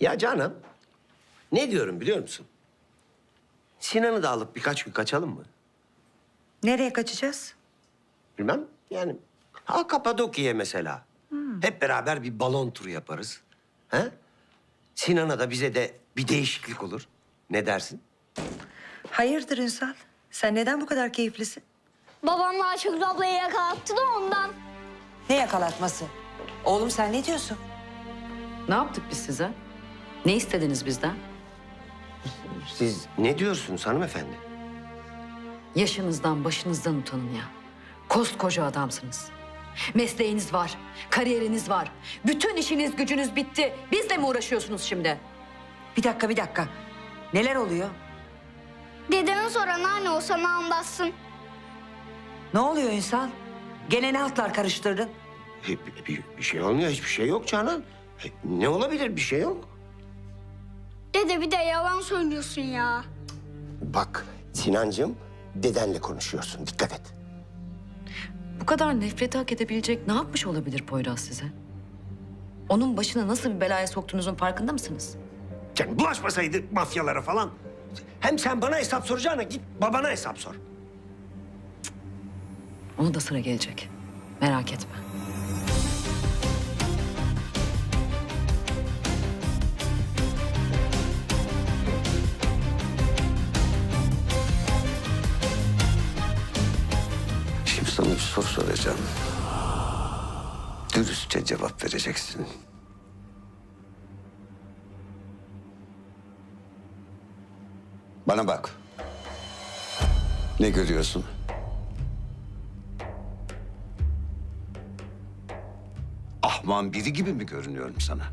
Ya canım, ne diyorum biliyor musun? Sinan'ı da alıp birkaç gün kaçalım mı? Nereye kaçacağız? Bilmem yani. Ha Kapadokya'ya mesela. Hep beraber bir balon turu yaparız. He? Sinan'a da bize de bir değişiklik olur. Ne dersin? Hayırdır Ünsal? Sen neden bu kadar keyiflisin? Babamla Ayşegül ablayı yakalattı da ondan. Ne yakalatması? Oğlum sen ne diyorsun? Ne yaptık biz size? Ne istediniz bizden? Siz ne diyorsunuz hanımefendi? Yaşınızdan, başınızdan utanın ya. Koskoca adamsınız. Mesleğiniz var, kariyeriniz var. Bütün işiniz, gücünüz bitti. Bizle mi uğraşıyorsunuz şimdi? Bir dakika bir dakika. Neler oluyor? Dedeme soran anne o sana anlatsın. Ne oluyor Ünsal? Gene ne altlar karıştırdın? Bir, bir- bir şey olmuyor, hiçbir şey yok Canan. E, Ne olabilir, bir şey yok. Dede bir de yalan söylüyorsun ya. Bak Sinancığım, dedenle konuşuyorsun, dikkat et. Bu kadar nefreti hak edebilecek ne yapmış olabilir Poyraz size? Onun başına nasıl bir belaya soktuğunuzun farkında mısınız? Canım bulaşmasaydı mafyalara falan. Hem sen bana hesap soracağına git babana hesap sor. Ona da sıra gelecek. Merak etme. Soru soracağım. Dürüstçe cevap vereceksin. Bana bak. Ne görüyorsun? Ahman biri gibi mi görünüyorum sana?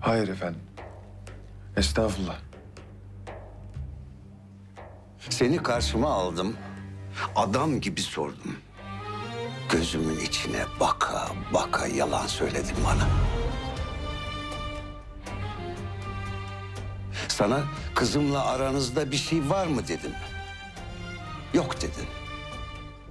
Hayır efendim. Estağfurullah. Seni karşıma aldım. Adam gibi sordum. Gözümün içine baka baka yalan söyledin bana. Sana kızımla aranızda bir şey var mı dedim. Yok dedin.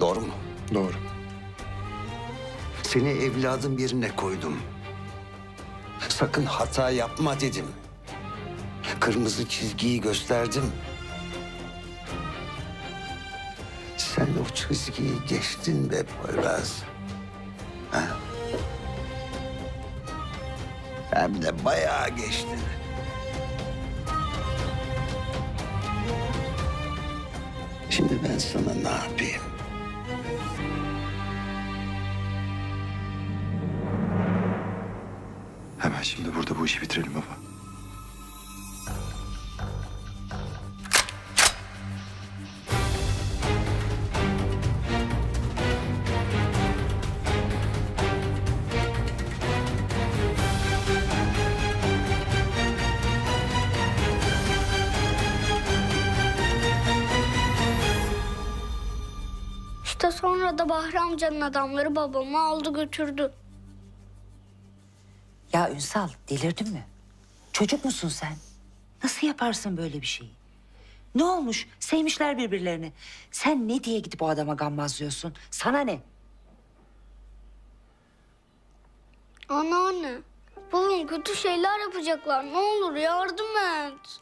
Doğru mu? Doğru. Seni evladım yerine koydum. Sakın hata yapma dedim. Kırmızı çizgiyi gösterdim. Çizgiyi geçtin be Poyraz. Ha? Hem de bayağı geçtin. Şimdi ben sana ne yapayım? Hemen şimdi burada bu işi bitirelim baba. Sonra da Bahri amcanın adamları babamı aldı götürdü. Ya Ünsal delirdin mi? Çocuk musun sen? Nasıl yaparsın böyle bir şeyi? Ne olmuş? Sevmişler birbirlerini. Sen ne diye gidip o adama gammazlıyorsun? Sana ne? Anneanne, babam kötü şeyler yapacaklar. Ne olur yardım et.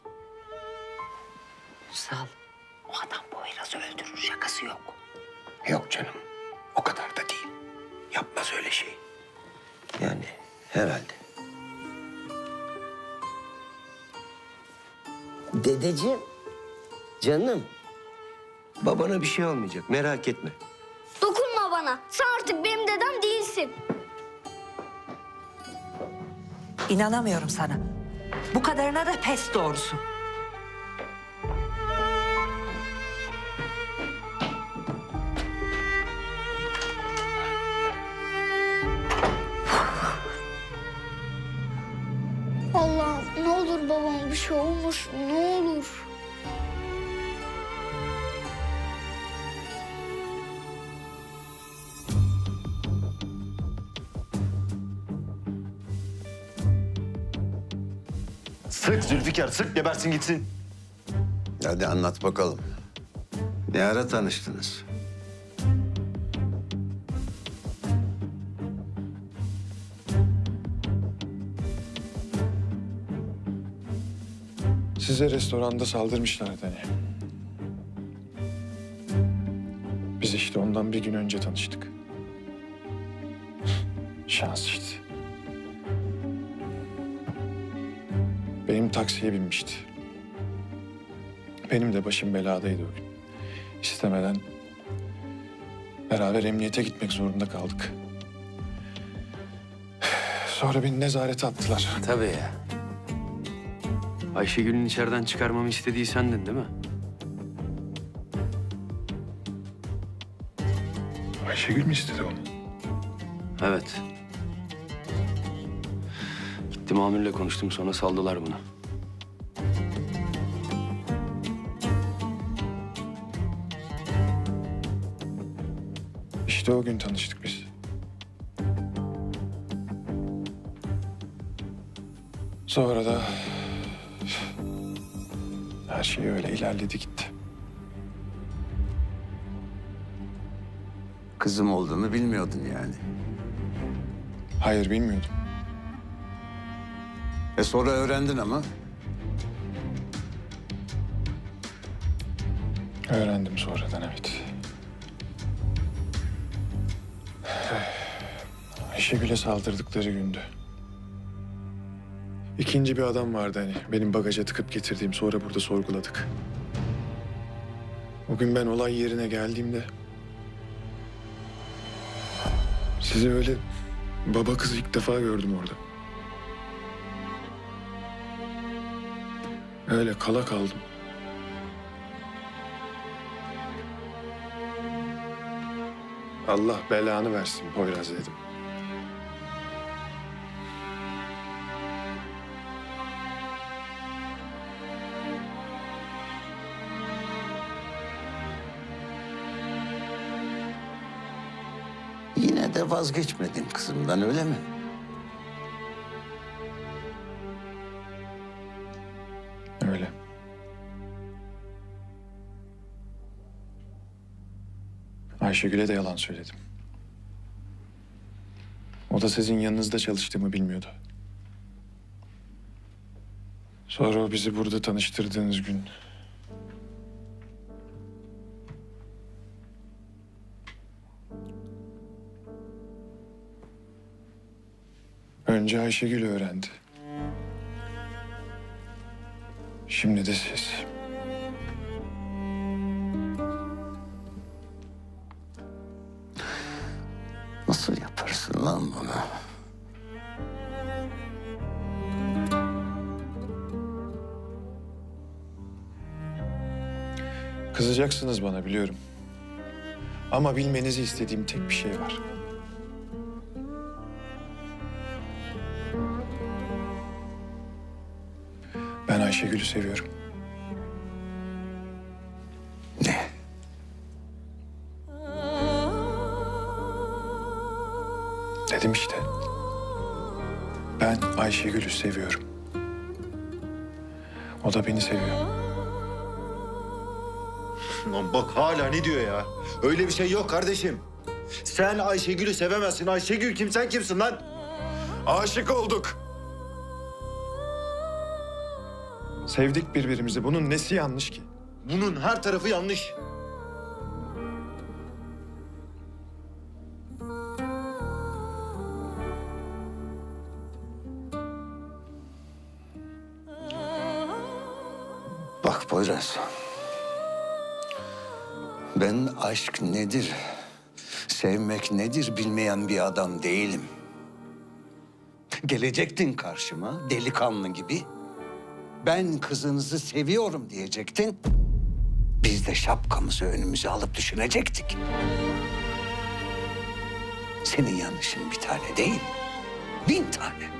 Ünsal, o adam Poyraz'ı öldürür. Şakası yok. Yok canım. O kadar da değil. Yapmaz öyle şey. Yani herhalde. Dedeciğim. Canım. Babana bir şey olmayacak. Merak etme. Dokunma bana. Sen artık benim dedem değilsin. İnanamıyorum sana. Bu kadarına da pes doğrusu. Sık Zülfikar, sık gebersin gitsin. Hadi anlat bakalım. Ne ara tanıştınız? Size restoranda saldırmışlardı hani. Biz işte ondan bir gün önce tanıştık. Şans işte. Benim taksiye binmişti. Benim de başım beladaydı o gün. İstemeden beraber emniyete gitmek zorunda kaldık. Sonra beni nezarete attılar. Tabii ya. Ayşegül'ün içeriden çıkarmamı istediği sendin değil mi? Ayşegül mü istedi onu? Evet. Gittim amirle konuştum sonra saldılar bunu. İşte o gün tanıştık biz. Sonra da her şey öyle ilerledi gitti. Kızım olduğunu bilmiyordun yani. Hayır bilmiyordum. E sonra öğrendin ama. Öğrendim sonradan evet. Ayşegül'e saldırdıkları gündü. İkinci bir adam vardı hani benim bagaja tıkıp getirdiğim sonra burada sorguladık. O gün ben olay yerine geldiğimde sizi öyle baba kız ilk defa gördüm orada. Öyle kala kaldım. Allah belanı versin Poyraz dedim. Yine de vazgeçmedin kızımdan öyle mi? Ayşegül'e de yalan söyledim. O da sizin yanınızda çalıştığımı bilmiyordu. Sonra o bizi burada tanıştırdığınız gün... Önce Ayşegül öğrendi. Şimdi de siz. Kızacaksınız bana biliyorum. Ama bilmenizi istediğim tek bir şey var. Ben Ayşegül'ü seviyorum. Ne? Dedim işte. Ben Ayşegül'ü seviyorum. O da beni seviyor. Lan bak hala ne diyor ya? Öyle bir şey yok kardeşim. Sen Ayşegül'ü sevemezsin. Ayşegül kim sen kimsin lan? Aşık olduk. Sevdik birbirimizi. Bunun nesi yanlış ki? Bunun her tarafı yanlış. Bak Poyraz. Ben aşk nedir, sevmek nedir bilmeyen bir adam değilim. Gelecektin karşıma delikanlı gibi. Ben kızınızı seviyorum diyecektin. Biz de şapkamızı önümüze alıp düşünecektik. Senin yanlışın bir tane değil, bin tane.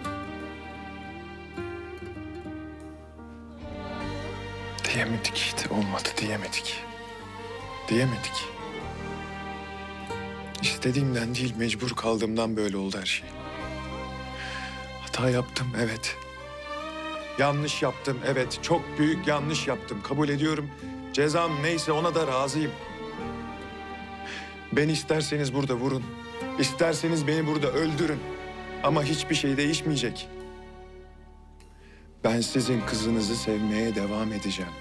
Diyemedik işte. Olmadı diyemedik. Diyemedik. İstediğimden değil, mecbur kaldığımdan böyle oldu her şey. Hata yaptım, evet. Yanlış yaptım, evet. Çok büyük yanlış yaptım. Kabul ediyorum. Cezam neyse ona da razıyım. Beni isterseniz burada vurun. İsterseniz beni burada öldürün. Ama hiçbir şey değişmeyecek. Ben sizin kızınızı sevmeye devam edeceğim.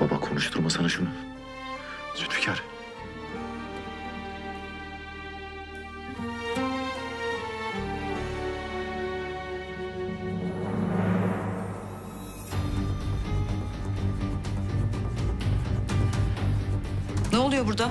Baba konuşturma sana şunu. Zülfikar. Ne oluyor burada?